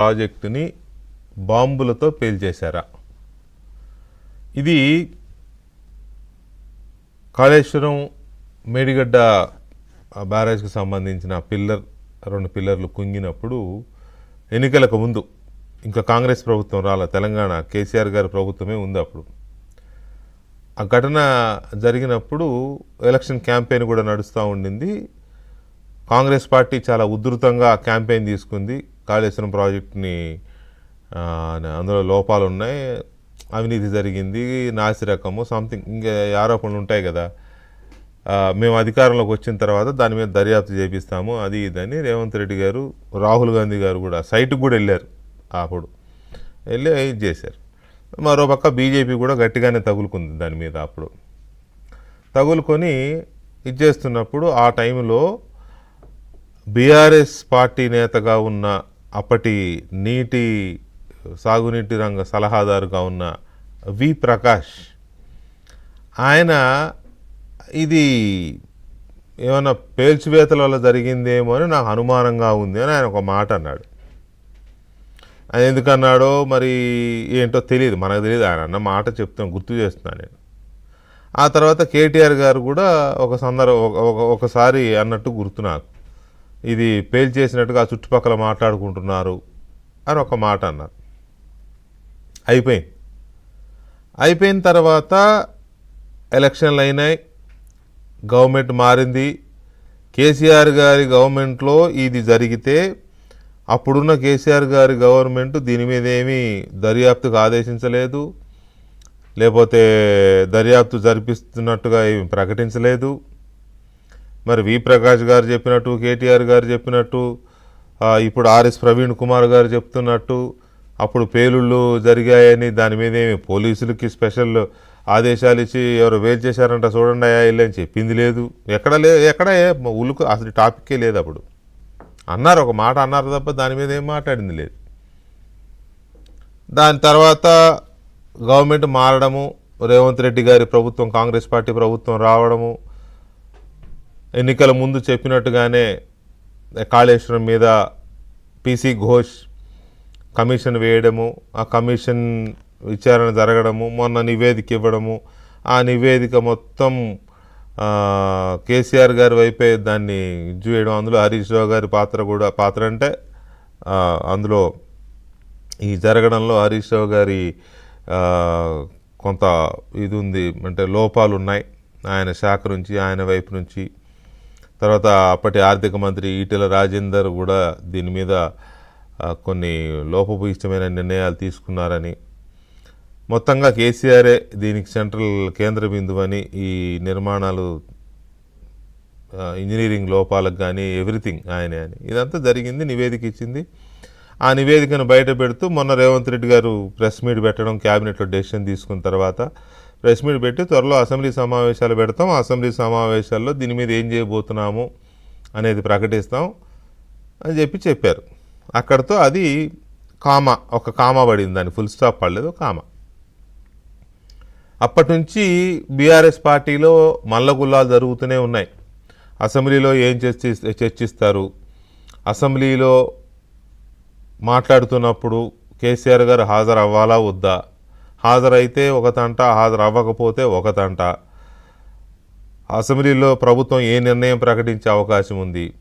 ప్రాజెక్టుని బాంబులతో పేల్చేశారా? ఇది కాళేశ్వరం మేడిగడ్డ బ్యారేజ్కి సంబంధించిన పిల్లర్ రెండు పిల్లర్లు కుంగినప్పుడు ఎన్నికలకు ముందు ఇంకా కాంగ్రెస్ ప్రభుత్వం రాల తెలంగాణ కేసీఆర్ గారి ప్రభుత్వమే ఉంది అప్పుడు. ఆ ఘటన జరిగినప్పుడు ఎలక్షన్ క్యాంపెయిన్ కూడా నడుస్తూ ఉండింది. కాంగ్రెస్ పార్టీ చాలా ఉధృతంగా క్యాంపెయిన్ తీసుకుంది. కాళేశ్వరం ప్రాజెక్ట్ని అందులో లోపాలు ఉన్నాయి అవినీతి జరిగింది నాసిరకము సంథింగ్ ఇంకా ఆరోపణలు ఉంటాయి కదా. మేము అధికారంలోకి వచ్చిన తర్వాత దాని మీద దర్యాప్తు చేపిస్తాము అది ఇదని రేవంత్ రెడ్డి గారు రాహుల్ గాంధీ గారు కూడా సైట్కి కూడా వెళ్ళారు అప్పుడు. వెళ్ళి ఇది చేశారు? మరోపక్క బీజేపీ కూడా గట్టిగానే తగులుకుంది దాని మీద అప్పుడు. తగులుకొని ఇది చేస్తున్నప్పుడు ఆ టైంలో బీఆర్ఎస్ పార్టీ నేతగా ఉన్న అప్పటి నీటి సాగునీటి రంగ సలహాదారుగా ఉన్న వి ప్రకాష్ ఆయన ఇది ఏమైనా పేల్చివేతల వల్ల జరిగిందేమో అని నాకు అనుమానంగా ఉంది అని ఆయన ఒక మాట అన్నాడు. ఆయన ఎందుకన్నాడో మరి ఏంటో తెలియదు మనకు తెలియదు ఆయన అన్న మాట చెప్తాను గుర్తు చేస్తున్నాను నేను. ఆ తర్వాత కేటీఆర్ గారు కూడా ఒక సందర్భ ఒక- ఒక- ఒకసారి అన్నట్టు గుర్తు నాకు. ఇది పేల్చేసినట్టుగా చేసినట్టుగా చుట్టుపక్కల మాట్లాడుకుంటున్నారు అని ఒక మాట అన్నారు. అయిపోయింది. అయిపోయిన తర్వాత ఎలక్షన్లు అయినాయి. గవర్నమెంట్ మారింది. కేసీఆర్ గారి గవర్నమెంట్లో ఇది జరిగితే అప్పుడున్న కేసీఆర్ గారి గవర్నమెంట్ దీని మీద ఏమీ దర్యాప్తుకు ఆదేశించలేదు. లేకపోతే దర్యాప్తు జరిపిస్తున్నట్టుగా ఏమి ప్రకటించలేదు. మరి వి ప్రకాష్ గారు చెప్పినట్టు కేటీఆర్ గారు చెప్పినట్టు ఇప్పుడు ఆర్ఎస్ ప్రవీణ్ కుమార్ గారు చెప్తున్నట్టు అప్పుడు పేలుళ్ళు జరిగాయని దాని మీద ఏమి పోలీసులకి స్పెషల్ ఆదేశాలు ఇచ్చి ఎవరు వేలు చేశారంట చూడండి అయ్యా ఇల్లు చెప్పింది లేదు. ఎక్కడ లే ఎక్కడ ఏ- ఉలుకు అసలు టాపిక్కే లేదు అప్పుడు. అన్నారు ఒక మాట అన్నారు తప్ప దాని మీద ఏం మాట్లాడింది లేదు. దాని తర్వాత గవర్నమెంట్ మారడము రేవంత్ రెడ్డి గారి ప్రభుత్వం కాంగ్రెస్ పార్టీ ప్రభుత్వం రావడము ఎన్నికల ముందు చెప్పినట్టుగానే కాళేశ్వరం మీద పీసీ ఘోష్ కమిషన్ వేయడము ఆ కమిషన్ విచారణ జరగడము మొన్న నివేదిక ఇవ్వడము ఆ నివేదిక మొత్తం కేసీఆర్ గారి వైపే దాన్ని ఇది చేయడం అందులో హరీష్ రావు గారి పాత్ర కూడా పాత్ర అంటే అందులో ఈ జరగడంలో హరీష్ రావు గారి కొంత ఇది ఉంది అంటే లోపాలు ఉన్నాయి ఆయన శాఖ నుంచి ఆయన వైపు నుంచి తర్వాత అప్పటి ఆర్థిక మంత్రి ఈటెల రాజేందర్ కూడా దీని మీద కొన్ని లోపభూయిష్టమైన నిర్ణయాలు తీసుకున్నారని. మొత్తంగా కేసీఆరే దీనికి సెంట్రల్ కేంద్ర బిందువు అని ఈ నిర్మాణాలు ఇంజనీరింగ్ లోపాలకు కానీ ఎవ్రీథింగ్ ఆయనే అని. ఇదంతా జరిగింది నివేదిక ఇచ్చింది. ఆ నివేదికను బయట పెడుతూ మొన్న రేవంత్ రెడ్డి గారు ప్రెస్ మీట్ పెట్టడం క్యాబినెట్లో డెసిషన్ తీసుకున్న తర్వాత ప్రెస్ మీట్ పెట్టి త్వరలో అసెంబ్లీ సమావేశాలు పెడతాం. అసెంబ్లీ సమావేశాల్లో దీని మీద ఏం చేయబోతున్నాము అనేది ప్రకటిస్తాం అని చెప్పి చెప్పారు. అక్కడితో అది కామ ఒక కామ పడింది దాన్ని ఫుల్ స్టాప్ పడలేదు కామ. అప్పటి నుంచి బీఆర్ఎస్ పార్టీలో మల్లగుల్లాలు జరుగుతూనే ఉన్నాయి. అసెంబ్లీలో ఏం చర్చి చర్చిస్తారు? అసెంబ్లీలో మాట్లాడుతున్నప్పుడు కేసీఆర్ గారు హాజరు అవ్వాలా వద్దా? హాజరైతే ఒక తంట హాజరు అవ్వకపోతే ఒక తంట. అసెంబ్లీలో ప్రభుత్వం ఏ నిర్ణయం ప్రకటించే అవకాశం ఉంది?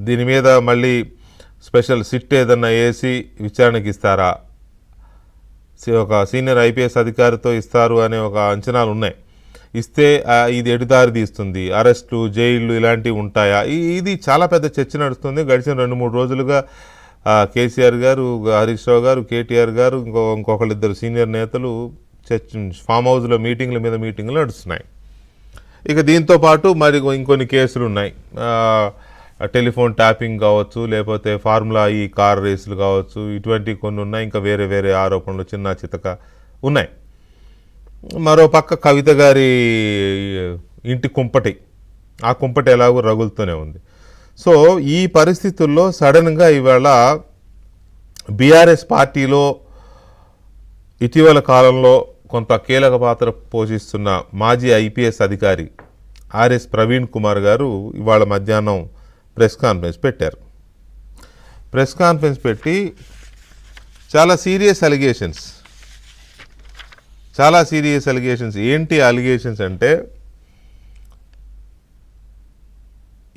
దీని మీద మళ్ళీ స్పెషల్ సిట్ ఏదన్నా వేసి విచారణకి ఇస్తారా? సి- ఒక సీనియర్ ఐపీఎస్ అధికారితో ఇస్తారు అనే ఒక అంచనాలు ఉన్నాయి. ఇస్తే ఇది ఎటుదారి తీస్తుంది? అరెస్టు జైళ్ళు ఇలాంటివి ఉంటాయా? ఈ- ఇది చాలా పెద్ద చర్చ నడుస్తుంది. గడిచిన రెండు మూడు రోజులుగా కేసీఆర్ గారు హరీష్ రావు గారు కేటీఆర్ గారు ఇంకో ఇంకొకళ్ళిద్దరు సీనియర్ నేతలు చర్చ ఫామ్ హౌస్లో మీటింగ్ల మీద మీటింగ్లు నడుస్తున్నాయి. ఇక దీంతో పాటు మరి ఇంకొన్ని కేసులు ఉన్నాయి. టెలిఫోన్ ట్యాపింగ్ కావచ్చు లేకపోతే ఫార్ములా ఈ కార్ రేసులు కావచ్చు ఇటువంటి కొన్ని ఉన్నాయి. ఇంకా వేరే వేరే ఆరోపణలు చిన్న చితక ఉన్నాయి. మరో పక్క కవిత గారి ఇంటి కుంపటి. ఆ కుంపటి ఎలాగో రగులుతూనే ఉంది. సో ఈ పరిస్థితుల్లో సడన్గా ఇవాళ బీఆర్ఎస్ పార్టీలో ఇటీవల కాలంలో కొంత కీలక పాత్ర పోషిస్తున్న మాజీ ఐపీఎస్ అధికారి ఆర్ఎస్ ప్రవీణ్ కుమార్ గారు ఇవాళ మధ్యాహ్నం ప్రెస్ కాన్ఫరెన్స్ పెట్టారు. ప్రెస్ కాన్ఫరెన్స్ పెట్టి చాలా సీరియస్ అలిగేషన్స్ చాలా సీరియస్ అలిగేషన్స్. ఏంటి అలిగేషన్స్ అంటే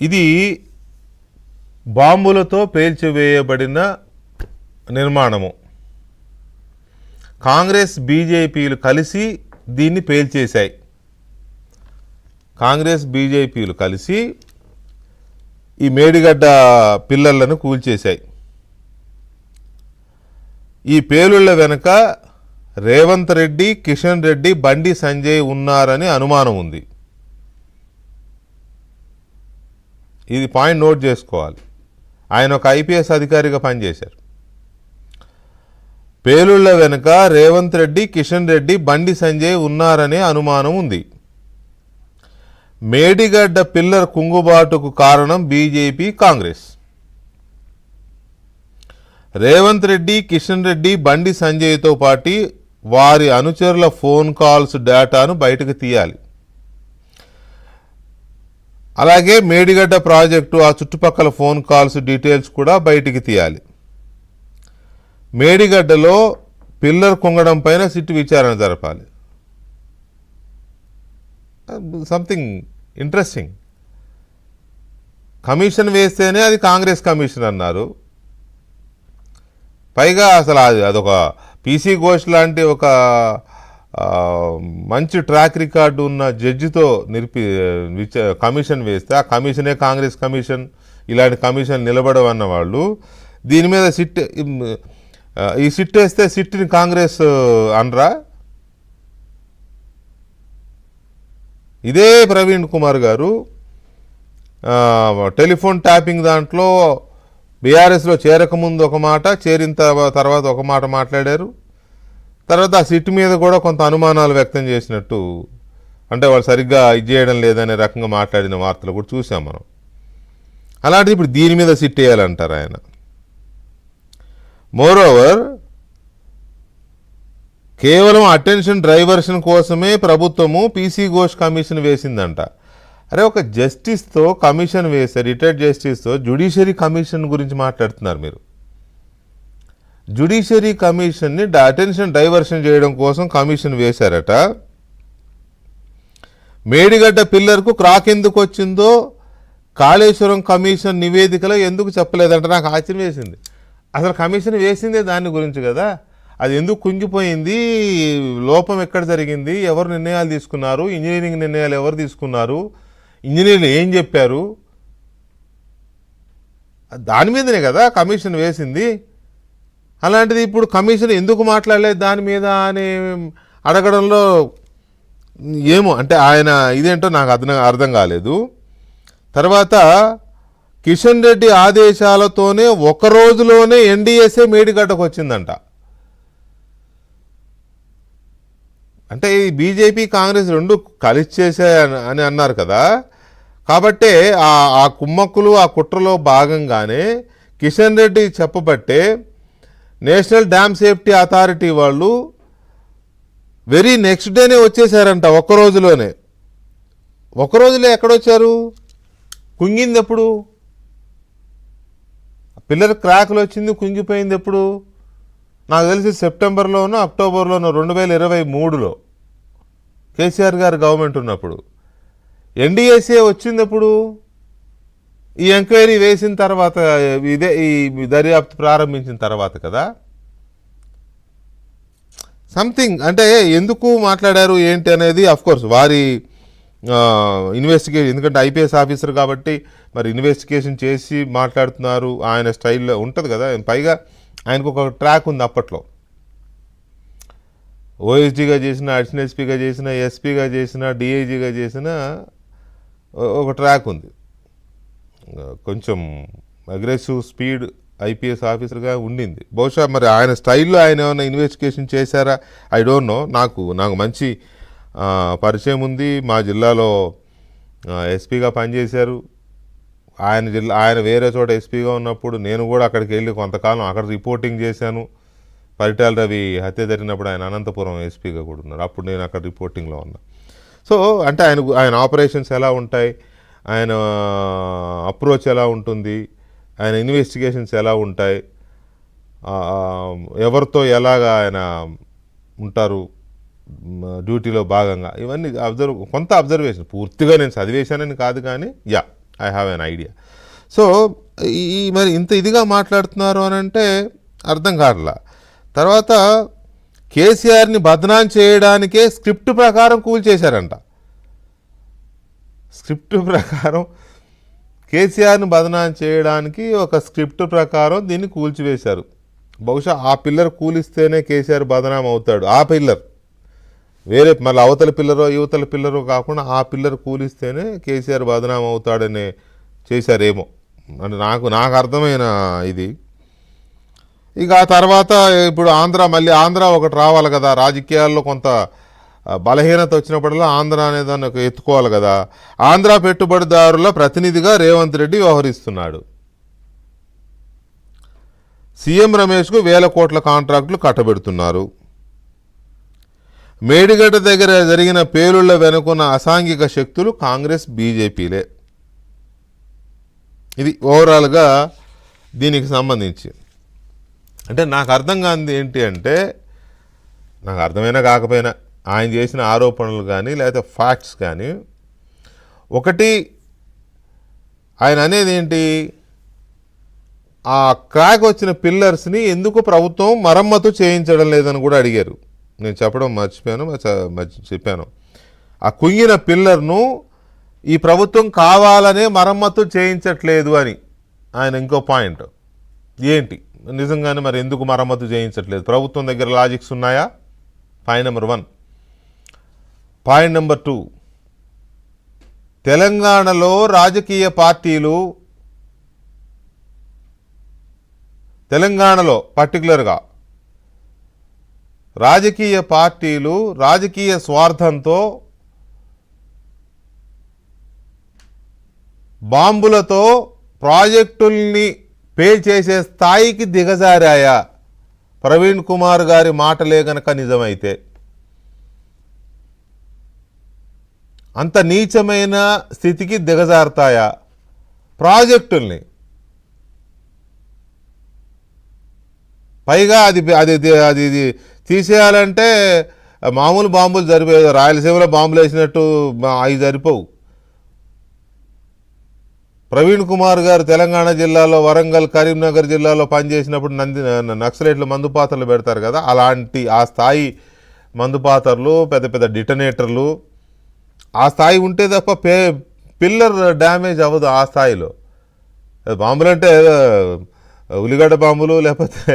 ఇది బాంబులతో పేల్చివేయబడిన నిర్మాణము. కాంగ్రెస్ బీజేపీలు కలిసి దీన్ని పేల్చేశాయి. కాంగ్రెస్ బీజేపీలు కలిసి ఈ మేడిగడ్డ పిల్లలను కూల్చేశాయి. ఈ పేలుళ్ళ వెనుక రేవంత్ రెడ్డి కిషన్ రెడ్డి బండి సంజయ్ ఉన్నారని అనుమానం ఉంది. ఇది పాయింట్ నోట్ చేసుకోవాలి. ఆయన ఒక ఐపీఎస్ అధికారిగా పనిచేశారు. పేలుళ్ళ వెనుక రేవంత్ రెడ్డి కిషన్ రెడ్డి బండి సంజయ్ ఉన్నారనే అనుమానం ఉంది. మేడిగడ్డ పిల్లర్ కుంగుబాటుకు కారణం బీజేపీ కాంగ్రెస్. రేవంత్ రెడ్డి కిషన్ రెడ్డి బండి సంజయ్తో పాటు వారి అనుచరుల ఫోన్ కాల్స్ డేటాను బయటకు తీయాలి. అలాగే మేడిగడ్డ ప్రాజెక్టు ఆ చుట్టుపక్కల ఫోన్ కాల్స్ డీటెయిల్స్ కూడా బయటికి తీయాలి. మేడిగడ్డలో పిల్లర్ కుంగడం పైన సిట్టు విచారణ జరపాలి. సంథింగ్ ఇంట్రెస్టింగ్ కమిషన్ వేస్తేనే అది కాంగ్రెస్ కమిషన్ అన్నారు. పైగా అసలు అది అదొక పీసీ ఘోష్ లాంటి ఒక మంచి ట్రాక్ రికార్డు ఉన్న జడ్జితో నిర్పి కమిషన్ వేస్తే ఆ కమిషనే కాంగ్రెస్ కమిషన్ ఇలాంటి కమిషన్ నిలబడవన్న వాళ్ళు. దీని మీద సిట్ ఈ సిట్ వేస్తే సిట్ని కాంగ్రెస్ అనరా? ఇదే ప్రవీణ్ కుమార్ గారు టెలిఫోన్ ట్యాపింగ్ దాంట్లో బీఆర్ఎస్లో చేరకముందు ఒక మాట చేరిన తర్వాత ఒక మాట మాట్లాడారు. తర్వాత ఆ సిట్ మీద కూడా కొంత అనుమానాలు వ్యక్తం చేసినట్టు అంటే వాళ్ళు సరిగ్గా ఇది చేయడం లేదనే రకంగా మాట్లాడిన వార్తలు కూడా చూసాం మనం. అలాంటిది ఇప్పుడు దీని మీద సిట్ వేయాలంటారు ఆయన. మోరోవర్ కేవలం అటెన్షన్ డ్రైవర్షన్ కోసమే ప్రభుత్వము పీసీ ఘోష్ కమిషన్ వేసిందంట. అరే ఒక జస్టిస్తో కమిషన్ వేశారు రిటైర్డ్ జస్టిస్తో జ్యుడిషియరీ కమిషన్ గురించి మాట్లాడుతున్నారు మీరు. జుడిషియరీ కమిషన్ని అటెన్షన్ డైవర్షన్ చేయడం కోసం కమిషన్ వేశారట. మేడిగడ్డ పిల్లర్కు క్రాక్ ఎందుకు వచ్చిందో కాళేశ్వరం కమిషన్ నివేదికలో ఎందుకు చెప్పలేదంటే. నాకు ఆశ్చర్యం వేసింది. అసలు కమిషన్ వేసిందే దాని గురించి కదా. అది ఎందుకు కుంగిపోయింది? లోపం ఎక్కడ జరిగింది? ఎవరు నిర్ణయాలు తీసుకున్నారు? ఇంజనీరింగ్ నిర్ణయాలు ఎవరు తీసుకున్నారు? ఇంజనీర్లు ఏం చెప్పారు? దాని మీదనే కదా కమిషన్ వేసింది. అలాంటిది ఇప్పుడు కమిషన్ ఎందుకు మాట్లాడలేదు దాని మీద అని అడగడంలో ఏమో అంటే ఆయన ఇదేంటో నాకు అర్థం అర్థం కాలేదు. తర్వాత కిషన్ రెడ్డి ఆదేశాలతోనే ఒక రోజులోనే ఎన్డీఎస్ఏ మేడిగడ్డకు వచ్చిందంట. అంటే ఈ బీజేపీ కాంగ్రెస్ రెండు కలిసి చేసే అని అన్నారు కదా. కాబట్టే ఆ ఆ కుమ్మక్కులు ఆ కుట్రలో భాగంగానే కిషన్ రెడ్డి చెప్పబట్టే నేషనల్ డ్యామ్ సేఫ్టీ అథారిటీ వాళ్ళు వెరీ నెక్స్ట్ డేనే వచ్చేసారంట ఒక్క రోజులోనే. ఒక రోజులో ఎక్కడొచ్చారు? కుంగింది ఎప్పుడు పిల్లర్ క్రాక్లు వచ్చింది కుంగిపోయింది ఎప్పుడు నాకు తెలిసి సెప్టెంబర్లోనూ అక్టోబర్లోనూ రెండు వేల ఇరవై మూడులో కేసీఆర్ గారు గవర్నమెంట్ ఉన్నప్పుడు. ఎన్డీఎస్ఏ వచ్చింది ఎప్పుడు ఈ ఎంక్వైరీ వేసిన తర్వాత ఇదే ఈ దర్యాప్తు ప్రారంభించిన తర్వాత కదా? సంథింగ్ అంటే ఎందుకు మాట్లాడారు ఏంటి అనేది కోర్స్ వారి ఇన్వెస్టిగేషన్ ఎందుకంటే ఐపీఎస్ ఆఫీసర్ కాబట్టి మరి ఇన్వెస్టిగేషన్ చేసి మాట్లాడుతున్నారు ఆయన స్టైల్లో ఉంటుంది కదా పైగా ఆయనకు ఒక ట్రాక్ ఉంది అప్పట్లో. ఓఎస్డీగా చేసిన అడిషనల్ ఎస్పీగా చేసిన ఎస్పీగా చేసిన డిఐజీగా చేసిన ఒక ట్రాక్ ఉంది. కొంచెం అగ్రెసివ్ స్పీడ్ ఐపీఎస్ ఆఫీసర్గా ఉండింది. బహుశా మరి ఆయన స్టైల్లో ఆయన ఏమైనా ఇన్వెస్టిగేషన్ చేశారా? ఐ డోంట్ నో నాకు నాకు మంచి పరిచయం ఉంది. మా జిల్లాలో ఎస్పీగా పనిచేశారు. ఆయన జిల్లా ఆయన వేరే చోట ఎస్పీగా ఉన్నప్పుడు నేను కూడా అక్కడికి వెళ్ళి కొంతకాలం అక్కడ రిపోర్టింగ్ చేశాను. పరిటాల రవి హత్య జరిగినప్పుడు ఆయన అనంతపురం ఎస్పీగా కూడా ఉన్నారు. అప్పుడు నేను అక్కడ రిపోర్టింగ్లో ఉన్నా. సో అంటే ఆయన ఆయన ఆపరేషన్స్ ఎలా ఉంటాయి? ఆయన అప్రోచ్ ఎలా ఉంటుంది? ఆయన ఇన్వెస్టిగేషన్స్ ఎలా ఉంటాయి? ఎవరితో ఎలాగా ఆయన ఉంటారు? డ్యూటీలో భాగంగా. ఇవన్నీ అబ్జర్వ్ కొంత అబ్జర్వేషన్ పూర్తిగా నేను చదివేశానని కాదు కానీ yeah I have an idea so ఈ మరి ఇంత ఇదిగా మాట్లాడుతున్నారు అని అంటే అర్థం కావట్లా. తర్వాత కేసీఆర్ని బదనాం చేయడానికే స్క్రిప్ట్ ప్రకారం కూల్ చేశారంట. స్క్రిప్ట్ ప్రకారం కేసీఆర్ని బదనాం చేయడానికి ఒక స్క్రిప్ట్ ప్రకారం దీన్ని కూల్చివేశారు. బహుశా ఆ పిల్లర్ కూలిస్తేనే కేసీఆర్ బదనాం అవుతాడు. ఆ పిల్లర్. వేరే మళ్ళీ అవతల పిల్లరో యువతల పిల్లరో కాకుండా ఆ పిల్లర్ కూలిస్తేనే కేసీఆర్ బదనాం అవుతాడనే చేశారేమో. అంటే నాకు నాకు అర్థమైన ఇది. ఇక ఆ తర్వాత ఇప్పుడు ఆంధ్ర మళ్ళీ ఆంధ్ర ఒకటి రావాలి కదా. రాజకీయాల్లో కొంత బలహీనత వచ్చినప్పుడల్లా ఆంధ్ర అనే దాన్ని ఎత్తుకోవాలి కదా. ఆంధ్ర పెట్టుబడిదారుల ప్రతినిధిగా రేవంత్ రెడ్డి వ్యవహరిస్తున్నాడు. సీఎం రమేష్కు వేల కోట్ల కాంట్రాక్టులు కట్టబెడుతున్నారు. మేడిగడ్డ దగ్గర జరిగిన పేలుళ్ళ వెనుకున్న అసాంఘిక శక్తులు కాంగ్రెస్ బీజేపీలే. ఇది ఓవరాల్గా దీనికి సంబంధించి. అంటే నాకు అర్థం కాంది ఏంటి అంటే నాకు అర్థమైనా కాకపోయినా ఆయన చేసిన ఆరోపణలు కానీ లేకపోతే ఫ్యాక్ట్స్ కానీ. ఒకటి ఆయన అనేది ఏంటి? ఆ క్రాక్ వచ్చిన పిల్లర్స్ని ఎందుకు ప్రభుత్వం మరమ్మతు చేయించడం లేదని కూడా అడిగారు. నేను చెప్పడం మర్చిపోయాను మర్చి చెప్పాను. ఆ కుంగిన పిల్లర్ను ఈ ప్రభుత్వం కావాలనే మరమ్మతు చేయించట్లేదు అని ఆయన ఇంకో పాయింట్. ఏంటి? నిజంగానే మరి ఎందుకు మరమ్మతు చేయించట్లేదు? ప్రభుత్వం దగ్గర లాజిక్స్ ఉన్నాయా? Point number one point number two. తెలంగాణలో రాజకీయ పార్టీలు తెలంగాణలో పర్టికులర్గా రాజకీయ పార్టీలు రాజకీయ స్వార్థంతో బాంబులతో ప్రాజెక్టుల్ని పేల్చేసే స్థాయికి దిగజారాయా. ప్రవీణ్ కుమార్ గారి మాటలే గనక నిజమైతే. అంత నీచమైన స్థితికి దిగజారుతాయా? ప్రాజెక్టుల్ని. పైగా అది అది అది ఇది తీసేయాలంటే మామూలు బాంబులు సరిపోయేది రాయలసీమలో బాంబులు వేసినట్టు అవి సరిపోవు ప్రవీణ్ కుమార్ గారు తెలంగాణ జిల్లాలో వరంగల్ కరీంనగర్ జిల్లాలో పనిచేసినప్పుడు నంది నక్సలైట్లు మందుపాత్రలు పెడతారు కదా అలాంటి ఆ స్థాయి మందుపాత్రలు పెద్ద పెద్ద డిటనేటర్లు ఆ స్థాయి ఉంటే తప్ప పే పిల్లర్ డ్యామేజ్ అవ్వదు ఆ స్థాయిలో. బాంబులు అంటే ఉల్లిగడ్డ బాంబులు లేకపోతే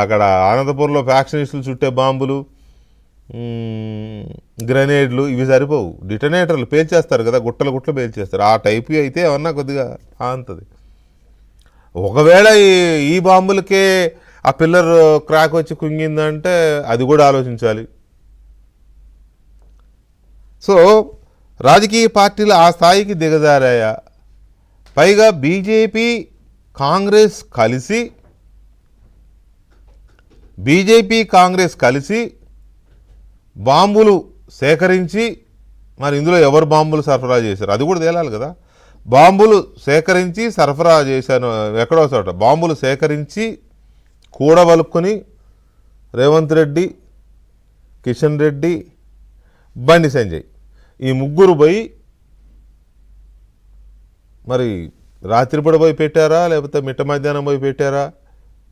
అక్కడ అనంతపురంలో ఫ్యాక్షనిస్టులు చుట్టే బాంబులు మ్మ్, గ్రెనేడ్లు ఇవి సరిపోవు. డిటనేటర్లు పేల్చేస్తారు కదా గుట్టలు గుట్టలు పేల్చేస్తారు. ఆ టైపు అయితే ఏమన్నా కొద్దిగా అంతది ఒకవేళ ఈ ఈ బాంబులకే ఆ పిల్లర్ క్రాక్ వచ్చి కుంగిందంటే అది కూడా ఆలోచించాలి. సో రాజకీయ పార్టీలు ఆ స్థాయికి దిగజారాయా. పైగా బీజేపీ కాంగ్రెస్ కలిసి బీజేపీ కాంగ్రెస్ కలిసి బాంబులు సేకరించి మరి ఇందులో ఎవరు బాంబులు సరఫరా చేశారు? అది కూడా తేలాలి కదా. బాంబులు సేకరించి సరఫరా చేశాను ఎక్కడో చోట. బాంబులు సేకరించి కూడబలుక్కుని రేవంత్ రెడ్డి కిషన్ రెడ్డి బండి సంజయ్. ఈ ముగ్గురు పోయి మరి రాత్రిపూట పోయి పెట్టారా? లేకపోతే మిట్ట మధ్యాహ్నం పోయి పెట్టారా?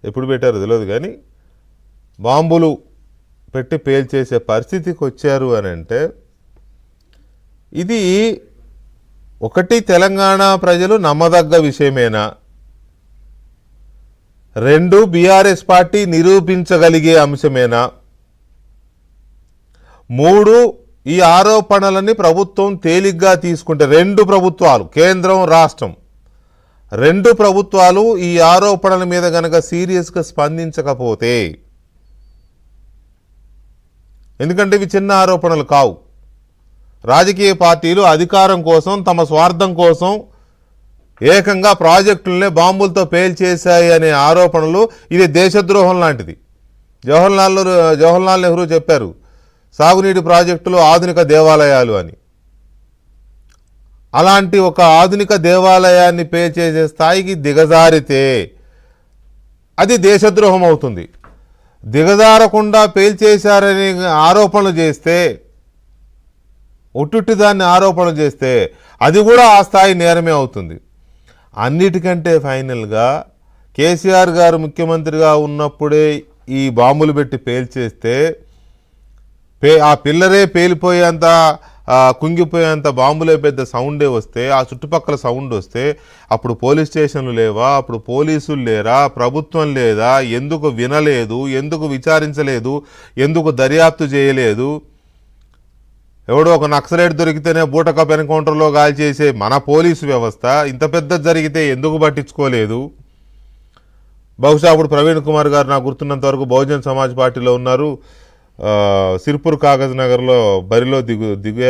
ఎప్పుడు పెట్టారో తెలియదు కానీ బాంబులు పెట్టి పేల్చేసే పరిస్థితికి వచ్చారు అని అంటే ఇది ఒకటి తెలంగాణ ప్రజలు నమ్మదగ్గ విషయమేనా? రెండు బీఆర్ఎస్ పార్టీ నిరూపించగలిగే అంశమేనా? మూడు ఈ ఆరోపణలని ప్రభుత్వం తేలిగ్గా తీసుకుంటే రెండు ప్రభుత్వాలు కేంద్రం రాష్ట్రం. రెండు ప్రభుత్వాలు ఈ ఆరోపణల మీద గనక సీరియస్గా స్పందించకపోతే ఎందుకంటే ఇవి చిన్న ఆరోపణలు కావు. రాజకీయ పార్టీలు అధికారం కోసం తమ స్వార్థం కోసం ఏకంగా ప్రాజెక్టులనే బాంబులతో పేల్చేశాయి అనే ఆరోపణలు ఇది దేశద్రోహం లాంటిది. జవహర్లాల్ నెహ్రూ జవహర్లాల్ నెహ్రూ చెప్పారు సాగునీటి ప్రాజెక్టులు ఆధునిక దేవాలయాలు అని. అలాంటి ఒక ఆధునిక దేవాలయాన్ని పే చేసే స్థాయికి దిగజారితే అది దేశద్రోహం అవుతుంది దిగజారకుండా పేల్చేశారని ఆరోపణలు చేస్తే ఒట్టుట్టి దాన్ని ఆరోపణ చేస్తే అది కూడా ఆ స్థాయి నేరమే అవుతుంది. అన్నిటికంటే ఫైనల్గా కేసీఆర్ గారు ముఖ్యమంత్రిగా ఉన్నప్పుడే ఈ బాంబులు పెట్టి పేల్చేస్తే పే ఆ పిల్లరే పేలిపోయేంత కుంగిపోయేంత బాంబులే పెద్ద సౌండే వస్తే ఆ చుట్టుపక్కల సౌండ్ వస్తే అప్పుడు పోలీస్ స్టేషన్లు లేవా? అప్పుడు పోలీసులు లేరా? ప్రభుత్వం లేదా? ఎందుకు వినలేదు? ఎందుకు విచారించలేదు? ఎందుకు దర్యాప్తు చేయలేదు? ఎవడో ఒక నక్సలైట్ దొరికితేనే బూటకప్ ఎన్కౌంటర్లో గాలి చేసే మన పోలీసు వ్యవస్థ ఇంత పెద్ద జరిగితే ఎందుకు పట్టించుకోలేదు? బహుశా అప్పుడు ప్రవీణ్ కుమార్ గారు నాకు గుర్తున్నంత వరకు బహుజన్ సమాజ్ పార్టీలో ఉన్నారు. సిర్పూర్ కాగజ్ నగర్లో బరిలో దిగు దిగారు.